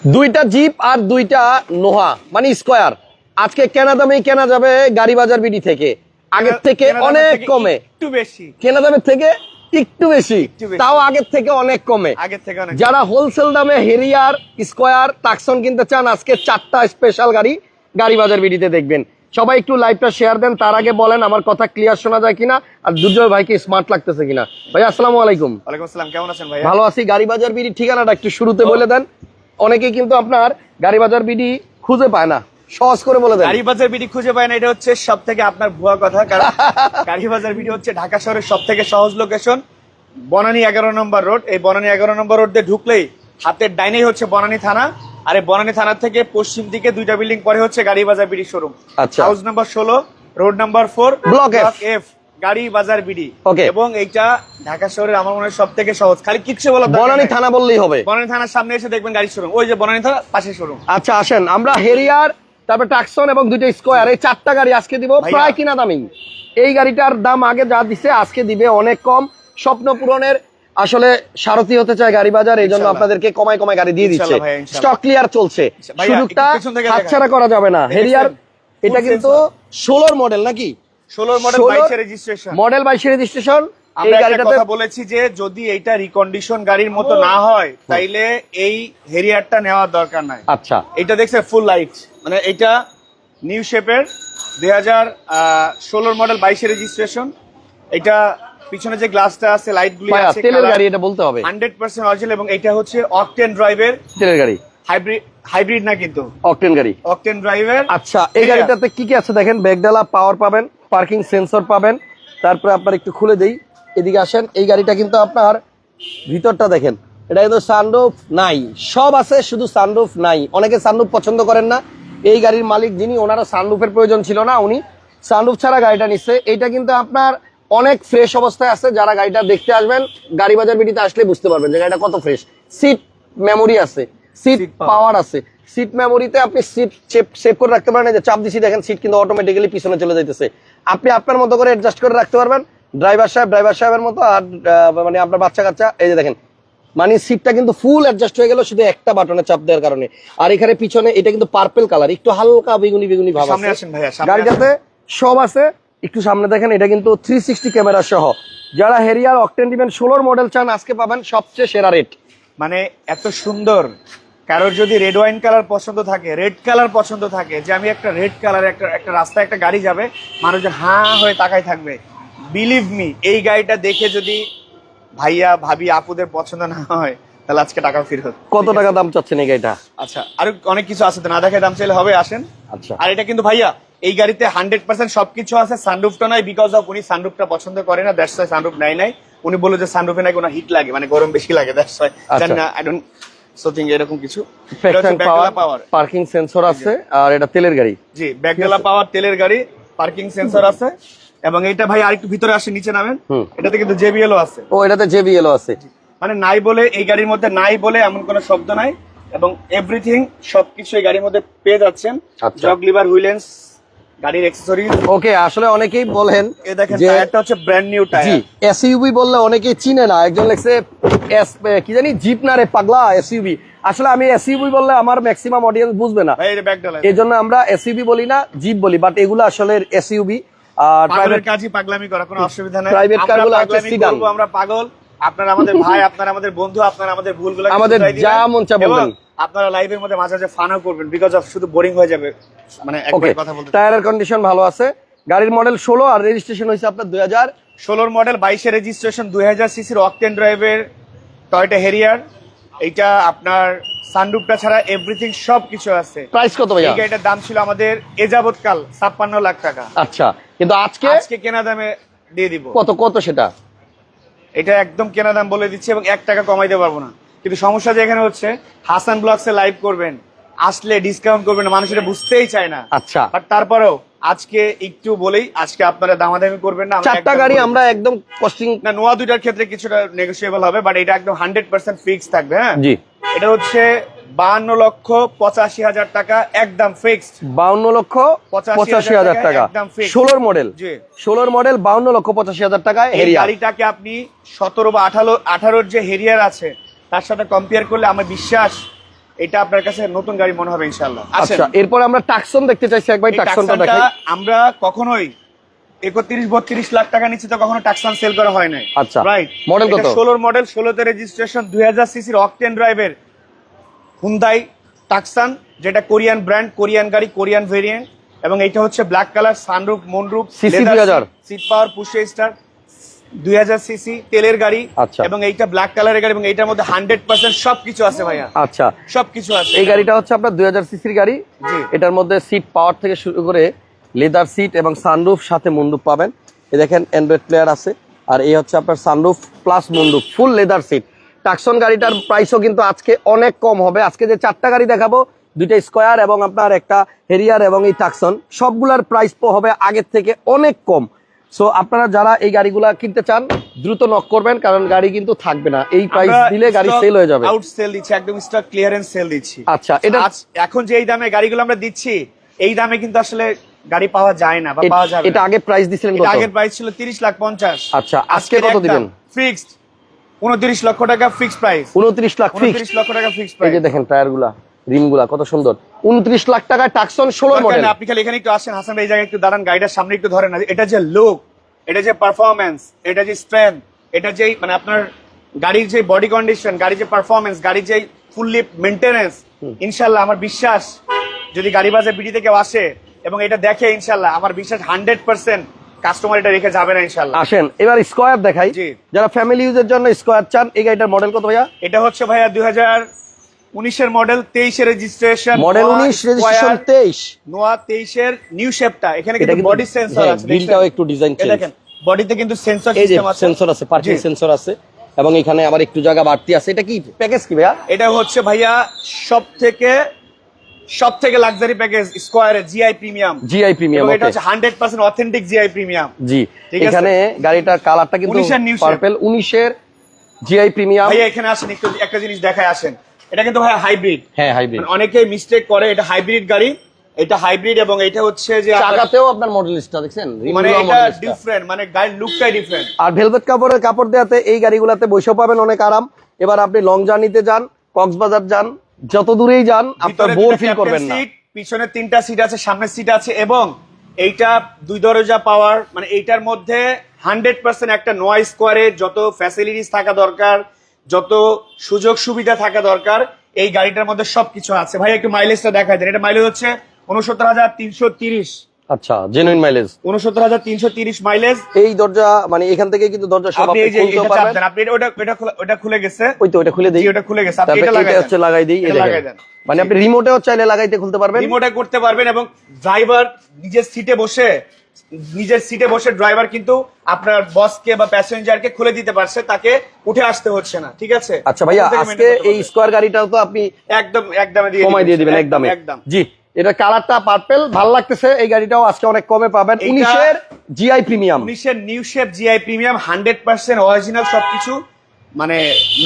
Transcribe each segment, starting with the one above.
দুইটা জিপ আর দুইটা নোহা মানে স্কোয়ার। আজকে কেনা দামেই কেনা যাবে গাড়ি বাজার বিডি থেকে। আগের থেকে অনেক কমে। একটু বেশি। কেনা দামের থেকে একটু বেশি। তাও আগের থেকে অনেক কমে। যারা হোলসেল দামে হেরিয়ার স্কোয়ার টাকসন কিনতে চান আজকে চারটা স্পেশাল গাড়ি গাড়ি বাজার বিডিতে দেখবেন। সবাই একটু লাইভটা শেয়ার দেন তার আগে বলেন আমার কথা ক্লিয়ার শোনা যায় কিনা আর দুর্জয় ভাইকে স্মার্ট লাগতেছে কিনা। ভাই আসসালামু আলাইকুম। ওয়ালাইকুম আসসালাম কেমন আছেন ভাই ভালো আছি গাড়ি বাজার বিডি ঠিকানাটা একটু শুরুতে বলে দেন। অনেকেই কিন্তু আপনার গাড়ি বাজার বিডি খুঁজে পায় না। সহজ করে বলে দেন। গাড়ি বাজার বিডি খুঁজে পায় না এটা হচ্ছে সব থেকে আপনার ভুয়া কথা কারণ গাড়ি বাজার বিডি হচ্ছে ঢাকা শহরের সব থেকে সহজ লোকেশন বনানী এগারো নম্বর রোড। এই বনানী এগারো নম্বর রোড দিয়ে ঢুকলেই হাতের ডাইনেই হচ্ছে বনানী থানা আর এই বনানী থানা থেকে পশ্চিম দিকে দুইটা বিল্ডিং পরে হচ্ছে গাড়ি বাজার বিডি শোরুম। আচ্ছা। হাউস নাম্বার ষোলো road number four block F Gari Bazar BD. Okay. এবং এইটা ঢাকা শহরের আমার মনে হয় সব থেকে সহজ। খালি কিচ্ছু বলা বনানী থানা বললেই হবে। বনানী থানার সামনে এসে দেখবেন গাড়ি শোরুম ওই যে বনানী থানা পাশে শোরুম আচ্ছা আসেন। আমরা হেরিয়ার তারপর টাকসন এবং দুইটা স্কোয়ার এই চারটা গাড়ি আজকে দিব প্রায় কিনা দামি। এই গাড়িটার দাম আগে যা দিছে আজকে দিবে অনেক কম। স্বপ্ন পূরণের আসলে সারথি হতে চায় গাড়ি বাজার এই জন্য আপনাদেরকে কমায় কমায় গাড়ি দিয়ে দিচ্ছে। স্টক ক্লিয়ার চলছে। সুযোগটা। হাতছাড়া করা যাবে না। হেরিয়ার এটা কিন্তু ষোলোর মডেল নাকি? মডেল 16 বাইশের রেজিস্ট্রেশন আমরা একটা কথা বলেছি যে যদি এইটা রিকন্ডিশন গাড়ির মতো না হয় তাইলে এই হেরিয়ারটা নেওয়ার দরকার নাই। আচ্ছা। এটা দেখছে ফুল লাইট মানে এটা নিউ শেপের দুই হাজার ষোলোর মডেল বাইশের রেজিস্ট্রেশন এটা পিছনে যে গ্লাসটা আছে লাইট গুলি আছে তেলের গাড়ি এটা বলতে হবে। অরিজিনাল এবং এটা হচ্ছে অকটেন ড্রাইভের তেলের গাড়ি। হাইব্রিড হাইব্রিড না কিন্তু। অকটেন গাড়ি। অকটেন ড্রাইভের আচ্ছা এই গাড়িটাতে কি কি আছে দেখেন? ব্যাগডালা পাওয়ার পাবেন। পার্কিং সেন্সর পাবেন। তারপরে আপনার একটু খুলে দেই। এদিকে আসেন এই গাড়িটা কিন্তু আপনার ভিতরটা দেখেন। এটা কিন্তু সানরুফ নাই। সব আছে শুধু সানরুফ নাই। অনেকে সানরুফ পছন্দ করেন না। এই গাড়ির মালিক যিনি ওনারা সানরুফের প্রয়োজন ছিল না উনি সানরুফ ছাড়া গাড়িটা নিচ্ছে। এইটা কিন্তু আপনার অনেক ফ্রেশ অবস্থায় আছে। যারা গাড়িটা দেখতে আসবেন গাড়ি বাজার বিটিতে আসলে বুঝতে পারবেন যে গাড়িটা কত ফ্রেশ সিট মেমোরি আছে। সিট পাওয়ার আছে। সিট মেমোরিতে আপনি সিট সেভ করে রাখতে পারেন। যে চাপ দিছি দেখেন সিট কিন্তু অটোমেটিক্যালি পিছনে চলে যাইতেছে। আপনি আপনার মতো করে অ্যাডজাস্ট করে রাখতে পারবেন। ড্রাইভার সাহেব ড্রাইভার সাহেবের মতো আর মানে আপনার বাচ্চা কাচ্চা এই যে দেখেন। মানে সিটটা কিন্তু ফুল অ্যাডজাস্ট হয়ে গেল শুধু একটা বাটনে চাপ দেওয়ার কারণে। আর এখানে পিছনে এটা কিন্তু পার্পল কালার একটু হালকা বেগুনি বেগুনি ভাব আছে। গাড়িটাতে সব আছে। একটু সামনে দেখেন এটা কিন্তু থ্রি সিক্সটি ক্যামেরা সহ। যারা হেরিয়ার অকটেন দিবেন ষোলোর মডেল চান আজকে পাবেন সবচেয়ে সেরা রেট মানে এত সুন্দর কারোর যদি রেড ওয়াইন কালার পছন্দ থাকে রেড কালার পছন্দ থাকে যে আমি একটা রেড কালার একটা একটা রাস্তায় একটা গাড়ি যাবে মানুষজন হাঁ হয়ে তাকাই থাকবে। বিলিভ মি এই গাড়িটা দেখে যদি ভাইয়া ভাবি আপুদের পছন্দ না হয় তাহলে আজকে টাকা ফেরত। কত টাকা দাম চাচ্ছেন এই গাড়িটা? আচ্ছা আর অনেক কিছু আছে তো না দেখে দাম চাইলে হবে আসেন। আচ্ছা। আর এটা কিন্তু ভাইয়া এই গাড়িতে হান্ড্রেড পার্সেন্ট সবকিছু আছে সানরুফটা নাই বিকজ অফ উনি সানরুফটা পছন্দ করে না দ্যাটস ওয়াই সানরুফ নাই নাই। উনি বলল যে সানরুফে নাকি ওনার হিট লাগে মানে গরম বেশি লাগে দ্যাটস ওয়াই আচ্ছা। জানি না আই ডোন্ট সো থিং এরকম কিছু। পাওয়ার পার্কিং সেন্সর আছে আর এটা তেলের গাড়ি। জি ব্যাকডালা পাওয়ার তেলের গাড়ি পার্কিং সেন্সর আছে। এবং এটা ভাই আরেকটু ভিতরে আসে নিচে নামেন। এটাতে কিন্তু জেবিএলও আছে। ও এটাতে জেবিএল আছে। মানে নাই বলে এই গাড়ির মধ্যে নাই বলে এমন কোনো শব্দ নাই। এবং এভরিথিং সবকিছু এই গাড়ির মধ্যে পেয়ে যাচ্ছেন। জগ লিভার হুইলেন্স গাড়ির অ্যাক্সেসরিজ ওকে আসলে অনেকেই বলেন এ দেখেন টায়ারটা হচ্ছে brand new G tyre SUV বললে অনেকেই চিনে না। একজন লেখছে এস কি জানি জিপ না রে পাগলা এসইউবি আসলে আমি এসইউবি বললে আমার ম্যাক্সিমাম অডিয়েন্স বুঝবে না। এই জন্য আমরা এসইউবি বলি না জিপ বলি বাট এগুলো আসলে এসইউবি আর প্রাইভেট কাজই পাগলামি করা কোনো অসুবিধা নাই। Private car গুলো হচ্ছে পাগলামি আমরা পাগল। আপনারা আমাদের ভাই আপনারা আমাদের বন্ধু আপনারা আমাদের ভুলগুলো আমাদের যা মন চা বলবেন। আপনারা লাইভের মধ্যে মাঝে মাঝে ফানও করবেন বিকজ অফ শুধু বোরিং হয়ে যাবে মানে একবার কথা বলতে। টায়ারের কন্ডিশন ভালো আছে। গাড়ির মডেল ষোলো আর রেজিস্ট্রেশন হয়েছে আপনার দুই হাজার। ষোলোর মডেল বাইশে রেজিস্ট্রেশন দুই হাজার সিসির অকটেন ড্রাইভের টয়টা হেরিয়ার এইটা আপনার সানরুফটা ছাড়া এভরিথিং সব কিছু আছে। প্রাইস কত ভাইয়া? এই গাড়িটার দাম ছিল আমাদের এ যাবৎকাল ছাপ্পান্ন লাখ টাকা। আচ্ছা কিন্তু আজকে আজকে কেনা দামে দিয়ে দিব। কত কত সেটা? এটা একদম কেনা দাম বলে দিচ্ছি এবং এক টাকা কমাইতে পারব না। কিন্তু সমস্যা যে এখানে হচ্ছে হাসান ব্লগসে লাইভ করবেন আসলে ডিসকাউন্ট করবেন না মানুষ এটা বুঝতেই চায় না। আচ্ছা। বাট তারপরেও আজকে একটু বলেই আজকে আপনারা দামাদামি করবেন না চারটা গাড়ি আমরা একদম কস্টিং না নোয়া দুইটার ক্ষেত্রে কিছুটা নেগোসিয়েবল হবে বাট এটা একদম হান্ড্রেড পার্সেন্ট ফিক্স থাকবে হ্যাঁ? জি। এটা হচ্ছে বাহান্ন লক্ষ পঁচাশি হাজার টাকা একদম ফিক্সড বাউন্ন লক্ষ পঁচাশি হাজার টাকা ষোলোর মডেল। ষোলোর মডেল বাউন্ন লক্ষ পঁচাশি হাজার টাকায় এই গাড়িটাকে আপনি সতেরো বা আঠারো আঠারোর যে হেরিয়ার আছে তার সাথে কম্পেয়ার করলে আমার বিশ্বাস এটা আপনার কাছে নতুন গাড়ি মনে হবে ইনশাল্লাহ আচ্ছা এরপর আমরা টাকসন দেখতে চাইছি একবার টাকসনটা টাকসানটা দেখাই। আমরা কখনোই একত্রিশ বত্রিশ লাখ টাকা নিচে তো কখনো টাকসান সেল করা হয় নাই আচ্ছা। রাইট Model কত? ষোলোর মডেল ষোলোতে রেজিস্ট্রেশন দুই হাজার সিসির অকটেন ড্রাইভের হুন্দাই টাকসান যেটা কোরিয়ান ব্র্যান্ড কোরিয়ান গাড়ি কোরিয়ান ভেরিয়েন্ট এবং এইটা হচ্ছে black colour sunroof moonroof CC 2000 seat power পুশে start দুই হাজার সিসি তেলের গাড়ি আচ্ছা। এবং এইটা ব্ল্যাক কালারের গাড়ি এবং এইটার মধ্যে হান্ড্রেড পার্সেন্ট সবকিছু আছে ভাইয়া আচ্ছা সবকিছু আছে এই গাড়িটা হচ্ছে আপনার দুই হাজার সিসির গাড়ি জি। এটার মধ্যে সিট পাওয়ার থেকে শুরু করে লেদার সিট এবং সানরুফ সাথে মুন্ডুপ পাবেন। এই দেখেন অ্যান্ড্রয়েড প্লেয়ার আছে। আর এই হচ্ছে আপনার সানরুফ প্লাস মুন্ডুপ ফুল লেদার সিট। টাকসন গাড়িটার প্রাইসও কিন্তু আজকে অনেক কম হবে। আজকে যে চারটা গাড়ি দেখাবো দুইটা স্কোয়ার এবং আপনার একটা হেরিয়ার এবং এই টাকসন সবগুলার প্রাইস হবে আগের থেকে অনেক কম। সো আপনারা যারা এই গাড়িগুলা কিনতে চান দ্রুত নক করবেন কারণ গাড়ি কিন্তু থাকবে না। এই প্রাইস দিলে গাড়ি সেল হয়ে যাবে। আউট সেল দিচ্ছি একদম স্টক ক্লিয়ারেন্স সেল দিচ্ছি। আচ্ছা, এটা- এখন যে এই দামে গাড়িগুলো আমরা দিচ্ছি এই দামে কিন্তু আসলে গাড়ি পাওয়া যায় না বা পাওয়া যাবে এটা আগে প্রাইস দিছিলেন কত? আগের প্রাইস ছিল তিরিশ লাখ পঞ্চাশ। আচ্ছা, আজকে কত দিবেন? ফিক্সড উনত্রিশ লক্ষ টাকা ফিক্সড প্রাইস উনত্রিশ লাখ ফিক্স উনত্রিশ লক্ষ টাকা ফিক্সড এই যে দেখেন টায়ারগুলা কত সুন্দর। উনত্রিশ লাখ টাকায় টাকসন ষোলো মডেল আপনি খালি এখানে একটু আসেন হাসান ভাই এই জায়গায় একটু দাঁড়ান গাড়িটার সামনে একটু ধরেন। এটা যে লুক এটা যে পারফরমেন্স এটা যে স্ট্রেংথ এটা যে মানে আপনার গাড়ির যে বডি কন্ডিশন গাড়ির যে পারফরমেন্স গাড়ির যে ফুললি মেনটেনেন্স ইনশাল্লাহ আমার বিশ্বাস যদি গাড়ি বাজার বিডি থেকে আসে এবং এটা দেখে ইনশাল্লাহ আমার বিশ্বাস হান্ড্রেড পার্সেন্ট কাস্টমার এটা রেখে যাবে না ইনশাল্লাহ আসেন এবার স্কোয়ার দেখাই। যারা ফ্যামিলি ইউজের জন্য স্কোয়ার চান এই গাড়িটার মডেল কত ভাইয়া? এটা হচ্ছে ভাইয়া দুই হাজার উনিশের মডেল তেইশের রেজিস্ট্রেশন মডেল উনিশ রেজিস্ট্রেশন তেইশ। নোয়া তেইশের নিউ শেপটা এখানে কিন্তু বডি সেন্সর হ্যাঁ, আছে গ্রিলটাও একটু ডিজাইন চেঞ্জ দেখেন বডিতে কিন্তু সেন্সর সিস্টেম আছে। সেন্সর আছে পার্কিং সেন্সর আছে এবং এখানে আবার একটু জায়গা বাড়তি আছে। এটা কি প্যাকেজ কি ভাইয়া? এটা হচ্ছে ভাইয়া সব থেকে সব থেকে লাক্সারি প্যাকেজ স্কোয়ারে জিআই প্রিমিয়াম জিআই প্রিমিয়াম এটা হচ্ছে hundred percent authentic GI premium G এখানে গাড়িটার কালারটা কিন্তু 19 এর পার্পেল জিআই প্রিমিয়াম ভাইয়া এখানে আসেন একটু একটা জিনিস দেখায় আসেন। এটা কিন্তু ভাইয়া হাইব্রিড হ্যাঁ হাইব্রিড অনেকে মিস্টেক করে এটা হাইব্রিড গাড়ি এটা হাইব্রিড এবং এটা হচ্ছে যে চাকাতেও আপনার মডেলিস্টটা দেখছেন? মানে এটা। ডিফারেন্ট মানে গাড়ির লুকটাই ডিফারেন্ট আর ভেলভেট কাপড়ের কাপড় দেওয়াতে এই গাড়িগুলোতে বসেও পাবেন অনেক আরাম। এবার আপনি লং জার্নিতে যান কক্সবাজার যান যত দূরেই যান আপনার বোর ফিল করবেন না। সিট পিছনে তিনটা সিট আছে সামনের সিট আছে এবং এইটা দুই দরজা পাওয়ার মানে এইটার মধ্যে হান্ড্রেড পার্সেন্ট একটা নয় স্কোয়ারে যত ফ্যাসিলিটিস থাকা দরকার যত সুযোগ সুবিধা থাকা দরকার এই গাড়িটার মধ্যে সবকিছু আছে। ভাই একটু মাইলেজটা দেখা যায় এটা মাইলেজ হচ্ছে উনসত্তর হাজার তিনশো তিরিশ। আচ্ছা জেনুইন মাইলেজ উনসত্তর হাজার তিনশো তিরিশ মাইলেজ এই দরজা মানে এখান থেকে কিন্তু দরজা সব আপনি পারবেন। আপনি ওটা ওটা ওটা খুলে গেছে। ওই তো ওটা খুলে দিই। ওটা খুলে গেছে। আপনি এটা লাগাই হচ্ছে লাগাই দিই এটা লাগাই দেন। মানে আপনি রিমোটেও চাইলে লাগাইতে খুলতে পারবেন। রিমোটে করতে পারবেন এবং ড্রাইভার নিজের সিটে বসে নিজের সিটে বসে ড্রাইভার কিন্তু আপনার বসকে বা প্যাসেঞ্জারকে খুলে দিতে পারছে তাকে উঠে আসতে হচ্ছে না ঠিক আছে? আচ্ছা ভাইয়া আজকে এই স্কোয়ার গাড়িটাও তো আপনি একদম একদমে দিয়ে কমাই দিয়ে দিবেন একদমে। একদম। জি। এটা কালারটা পার্পেল ভালো লাগতেছে এই গাড়িটাও আজকে অনেক কমে পাবেন। উনিশের জিআই প্রিমিয়াম উনিশের new shape GI premium hundred percent original সবকিছু মানে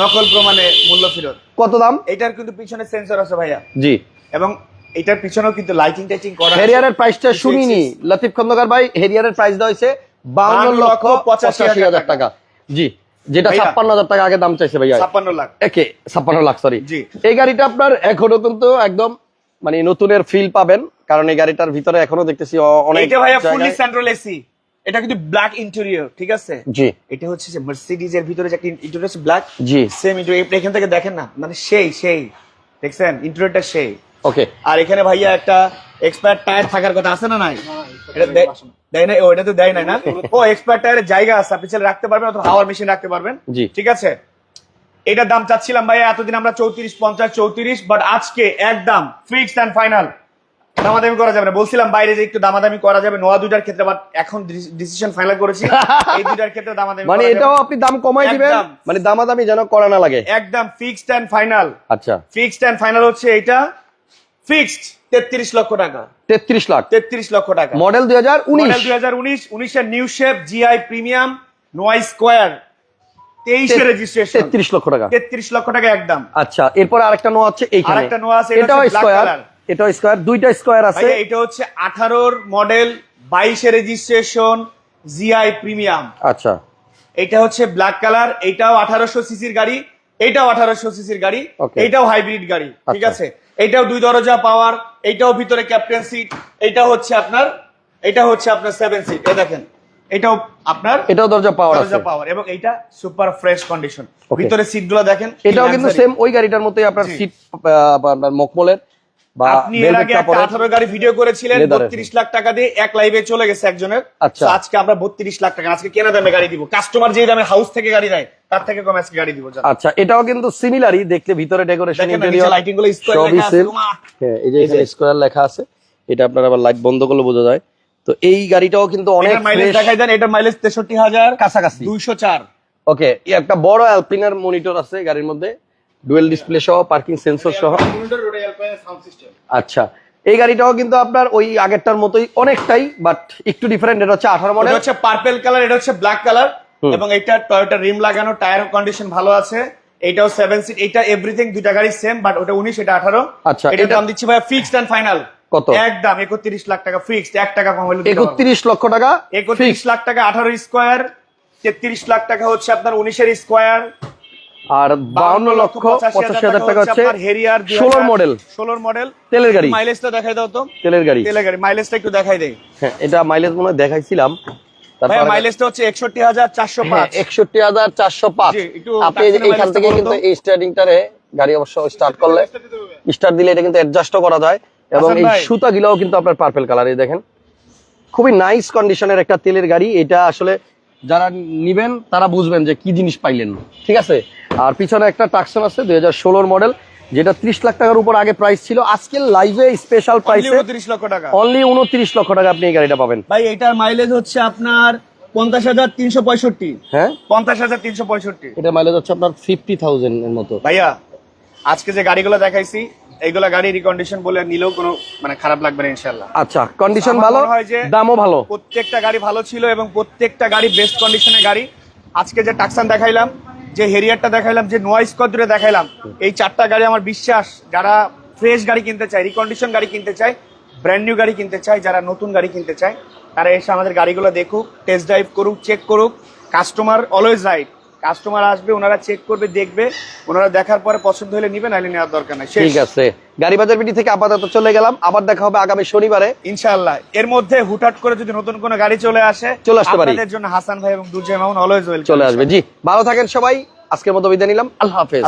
নকল প্রমাণে মূল্য ফেরত। কত দাম? এটার কিন্তু পিছনে সেন্সর আছে ভাইয়া। জি। এবং এটার পিছনেও কিন্তু লাইটিং টাইটিং করা। হেরিয়ারের প্রাইসটা শুনিনি। লতিফ খন্দকার ভাই হেরিয়ারের প্রাইস দেওয়া হয়েছে বাউন্ন লক্ষ পঁচাশি হাজার টাকা। জি যেটা। ছাপ্পান্ন হাজার টাকা আগে দাম চাইছে ভাইয়া। ছাপ্পান্ন লাখ। একে ছাপ্পান্ন লাখ সরি জি। এই গাড়িটা আপনার এখনও কিন্তু একদম মানে নতুনের ফিল পাবেন কারণ এই গাড়িটার ভিতরে এখনও দেখতেছি অনেক এটা ভাইয়া ফুললি সেন্ট্রাল এসি এটা কিন্তু ব্ল্যাক ইন্টেরিয়র ঠিক আছে? জি। এটা হচ্ছে যে মার্সিডিজ এর ভিতরে যে একটা ইন্টেরিয়র আছে ব্ল্যাক জি। সেম ইন্টেরিয়র এখান থেকে দেখেন না? মানে সেই সেই। দেখছেন? ইন্টেরিয়রটা সেই। ওকে আর এখানে ভাইয়া একটা এক্সপায়ার টায়ার থাকার কথা আছে না নাই? এটা দেয় না ও এটা তো দেয় নাই না? ও এক্সপায়ার টায়ারের জায়গা আছে আপনি চাইলে রাখতে পারবেন অথবা হাওয়ার মেশিন রাখতে পারবেন। জি। ঠিক আছে? এটার দাম চাচ্ছিলাম ভাইয়া এতদিন আমরা চৌত্রিশ পঞ্চাশ চৌত্রিশ বাট আজকে একদম ফিক্সড অ্যান্ড ফাইনাল দামাদামি করা যাবে না। বলছিলাম বাইরে যে একটু দামাদামি করা যাবে। নোয়া দুইটার ক্ষেত্রে বাট এখন ডিসিশন ফাইনাল করেছি। এই দুইটার ক্ষেত্রে দামাদামি মানে এটাও আপনি দাম কমাই দিবেন? মানে দামাদামি যেন করা না লাগে। একদম ফিক্সড অ্যান্ড ফাইনাল আচ্ছা। ফিক্সড অ্যান্ড ফাইনাল হচ্ছে এটা ফিক্সড তেত্রিশ লক্ষ টাকা। তেত্রিশ লাখ। তেত্রিশ লক্ষ টাকা। মডেল দুই হাজার উনিশ। মডেল দুই হাজার উনিশ উনিশের নিউ শেপ জিআই প্রিমিয়াম নোয়াই স্কোয়ার তেইশের রেজিস্ট্রেশন তেত্রিশ লক্ষ টাকা। তেত্রিশ লক্ষ টাকা একদম। আচ্ছা এরপরে আরেকটা নোয়া হচ্ছে এইখানে আরেকটা নোয়া আছে, এটাও স্কোয়ার এটাও স্কোয়ার দুইটা স্কোয়ার আছে। এটা হচ্ছে আঠারোর মডেল বাইশের রেজিস্ট্রেশন জিআই প্রিমিয়াম আচ্ছা। এটা হচ্ছে ব্ল্যাক কালার এটাও আঠারোশো সিসির গাড়ি আঠারোশো সিসির গাড়ি হাইব্রিড গাড়ি ঠিক আচ্ছা। আছে? এইটাও দুই দরজা পাওয়ার এইটাও ভিতরে ক্যাপ্টেন সিট এইটা হচ্ছে আপনার এটা হচ্ছে আপনার সেভেন সিট এই দেখেন এটাও আপনার এটাও দরজা পাওয়ার আছে। দরজা পাওয়ার এবং এইটা সুপার ফ্রেশ কন্ডিশন ভিতরে সিটগুলো দেখেন এটাও কিন্তু। সেম ওই গাড়িটার মতোই আপনার সিট আপনার মকমলের আপনি এর আগে একটা আঠারো গাড়ি ভিডিও করেছিলেন বত্রিশ লাখ টাকা দিয়ে এক লাইভে চলে গেছে একজনের। আচ্ছা। আজকে আমরা বত্রিশ লাখ টাকা আজকে কেনা দামে গাড়ি দিব। কাস্টমার যে দামে হাউস থেকে গাড়ি নেয় তার থেকে কম আজকে গাড়ি দিব আচ্ছা এটাও কিন্তু সিমিলারই দেখতে ভিতরে ডেকোরেশন ইন্টেরিয়র lighting গুলো সবই লেখা আছে, সেম উমা। এই যে এখানে স্কোয়ার লেখা আছে এটা আপনার আবার লাইট বন্ধ করলে বোঝা যায়। তো এই গাড়িটাও কিন্তু অনেক মাইলেজ দেখাই দেন এটার মাইলেজ তেষট্টি হাজার কাছাকাছি। দুইশো চার। ওকে একটা বড় অ্যালপিনার মনিটর আছে গাড়ির মধ্যে। ডুয়েল ডিসপ্লে সহ পার্কিং সেন্সর সহ। আচ্ছা এই গাড়িটাও কিন্তু আপনার ওই আগেরটার মতোই অনেকটাই বাট একটু ডিফারেন্ট এটা হচ্ছে আঠারো এটা মডেল হচ্ছে পার্পেল কালার এটা হচ্ছে ব্ল্যাক কালার এবং এটা টয়োটা রিম লাগানো টায়ার কন্ডিশন ভালো আছে। এটাও সেভেন সিট এটা এভরিথিং দুইটা গাড়ি সেম বাট ওটা উনিশ এটা আঠারো। আচ্ছা, এটা এটা- দাম দিচ্ছি ভাই ফিক্সড এন্ড ফাইনাল কত? একদম একত্রিশ লাখ টাকা ফিক্সড এক টাকা কম হলে একত্রিশ লক্ষ টাকা একত্রিশ লাখ টাকা আঠারো স্কোয়ার তেত্রিশ লাখ টাকা হচ্ছে আপনার উনিশের স্কোয়ার আর বাউন্ন লক্ষ পঁচাশি হাজার টাকা হচ্ছে হেরিয়ার ষোলোর মডেল ষোলোর মডেল তেলের গাড়ি। মাইলেজটা দেখাই দাও তো। তেলের গাড়ি। তেলের গাড়ি মাইলেজটা একটু দেখাই দেই। হ্যাঁ এটা মাইলেজ মনে হয় দেখাইছিলাম। মাইলেজটা হচ্ছে একষট্টি হাজার চারশো হ্যাঁ পাঁচ একষট্টি হাজার চারশো পাঁচ। আপনি এইখান থেকে কিন্তু। এই স্টার্টিংটারে গাড়ি অবশ্য স্টার্ট করলে। স্টার্ট দিলে এটা কিন্তু অ্যাডজাস্টও করা যায়। এবং এই ভাই। সুতা গিলাও কিন্তু আপনার পার্পেল কালারে দেখেন। খুবই নাইস কন্ডিশনের একটা তেলের গাড়ি। এটা আসলে যারা নিবেন তারা বুঝবেন যে কি জিনিস পাইলেন। ঠিক আছে? আর পিছনে একটা টাকসন আছে দুই হাজার মডেল যেটা ত্রিশ লাখ টাকার উপর আগে প্রাইস ছিল। আজকে লাইভে স্পেশাল প্রাইসে উনত্রিশ লক্ষ টাকা। অনলি উনত্রিশ লক্ষ টাকা আপনি এই গাড়িটা পাবেন। ভাই এটার মাইলেজ হচ্ছে আপনার পঞ্চাশ হাজার তিনশো পঁয়ষট্টি। হ্যাঁ? পঞ্চাশ হাজার তিনশো পঁয়ষট্টি। এটা মাইলেজ হচ্ছে আপনার ফিফটি থাউজেন্ড এর মতো। ভাইয়া আজকে যে গাড়িগুলো দেখাইছি এইগুলা গাড়ি রিকন্ডিশন বলে নিলেও কোনো মানে খারাপ লাগবে না ইনশাল্লাহ আচ্ছা কন্ডিশন ভালো? হয় যে- দামও ভালো? প্রত্যেকটা গাড়ি ভালো ছিল এবং প্রত্যেকটা গাড়ি বেস্ট কন্ডিশনের গাড়ি। আজকে যে টাকসান দেখাইলাম যে হেরিয়ারটা দেখাইলাম যে নোয়া স্কোয়ার দেখাইলাম এই চারটা গাড়ি আমার বিশ্বাস যারা ফ্রেশ গাড়ি কিনতে চায় রিকন্ডিশন গাড়ি কিনতে চায় ব্র্যান্ড নিউ গাড়ি কিনতে চায় যারা নতুন গাড়ি কিনতে চায় তারা এসে আমাদের গাড়িগুলো দেখুক টেস্ট ড্রাইভ করুক চেক করুক কাস্টমার অলওয়েজ রাইট কাস্টমার আসবে ওনারা চেক করবে দেখবে ওনারা দেখার পরে পছন্দ হলে নিবে নাহলে নেওয়ার দরকার নাই। ঠিক আছে। গাড়ি বাজার বিটি থেকে আপাতত চলে গেলাম। আবার দেখা হবে আগামী শনিবারে। ইনশাআল্লাহ। এর মধ্যে হুটহাট করে যদি নতুন কোনো গাড়ি চলে আসে চলে আসতে পারি। আপনাদের জন্য হাসান ভাই এবং দুর্জয় মামুন অলওয়েজ ওয়েলকাম চলে আসবে। জি ভালো থাকেন সবাই। আজকের মতো বিদায় নিলাম। আল্লাহ হাফেজ।